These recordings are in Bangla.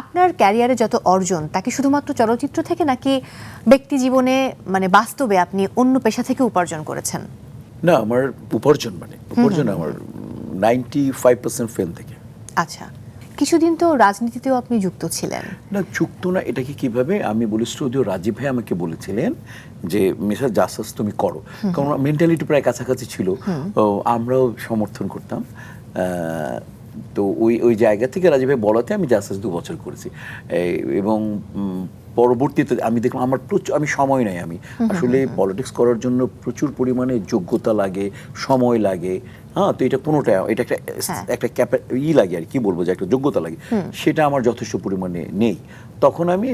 আপনার ক্যারিয়ারে যত অর্জন তাকে শুধুমাত্র চলচ্চিত্র থেকে নাকি ব্যক্তি জীবনে মানে বাস্তবে আপনি অন্য পেশা থেকে উপার্জন করেছেন? না আমার উপার্জন মানে উপার্জন আমার নাইনটি ফাইভ পার্সেন্ট ফিল্ম থেকে। আচ্ছা কিছুদিন তো রাজনীতিতেও আপনি যুক্ত ছিলেন। না যুক্ত না এটাকে কীভাবে? আমি বলি যদিও রাজীব ভাই আমাকে বলেছিলেন যে মিসার জাসাস তুমি করো। কারণ মেন্টালিটি প্রায় কাছাকাছি ছিল। আমরাও সমর্থন করতাম। আহ, তো ওই ওই জায়গা থেকে রাজীব ভাই বলাতে আমি জাসাস দু বছর করেছি। এবং পরবর্তীতে আমি দেখলাম আমার প্রচুর আমি সময় নাই আমি। আসলে পলিটিক্স করার জন্য প্রচুর পরিমাণে যোগ্যতা লাগে সময় লাগে। হ্যাঁ তো এটা কোনোটা এটা একটা হ্যাঁ। একটা ক্যাপা ই লাগে আর কি বলব যে একটা যোগ্যতা লাগে। সেটা আমার যথেষ্ট পরিমাণে নেই। তখন আমি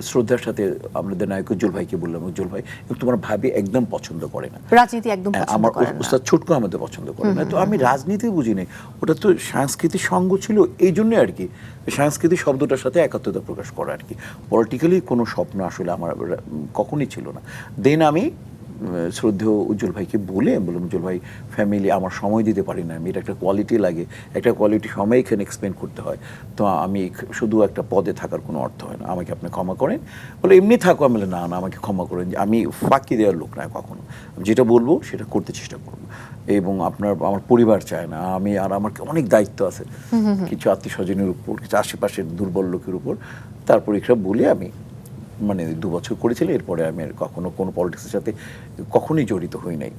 শ্রদ্ধার সাথে আমাদের নায়ক উজ্জ্বল ভাইকে বললাম উজ্জ্বল ভাই তোমার ভাবি একদম পছন্দ করে না। রাজনীতি একদম হ্যাঁ, আমার না। উস্তাদ ছোটকু আমাদের পছন্দ করে না। তো আমি রাজনীতি বুঝি নাই। ওটা তো সাংস্কৃতিক সঙ্গ ছিল এই জন্য আর কি। সাংস্কৃতিক শব্দটার সাথে একাত্মতা প্রকাশ করা আর কি। পলিটিক্যালি কোনো স্বপ্ন আসলে আমার কখনই ছিল না। দেন আমি শ্রদ্ধেয় উজ্জ্বল ভাইকে বলে বললাম উজ্জ্বল ভাই ফ্যামিলি আমার সময় দিতে পারি না আমি এটা একটা কোয়ালিটি লাগে একটা কোয়ালিটি সময় এখানে এক্সপ্লেন করতে হয়। তো আমি শুধু একটা পদে থাকার কোনো অর্থ হয় না। আমাকে আপনি ক্ষমা করেন। বলে এমনি থাকো। আমি না না আমাকে ক্ষমা করেন। যে আমি ফাঁকি দেওয়ার লোক না কখনো। আমি যেটা বলব সেটা করতে চেষ্টা করব। এবং আপনার আমার পরিবার চায় না আমি আর আমার অনেক দায়িত্ব আছে। কিছু আত্মীয় স্বজনের উপর কিছু আশেপাশের দুর্বল লোকের উপর। তারপর এসব বলে আমি মানে দু বছর করেছিল, এরপরে আমি আর কখনো কোনো পলিটিক্সের সাথে কখনোই জড়িত হই নাই।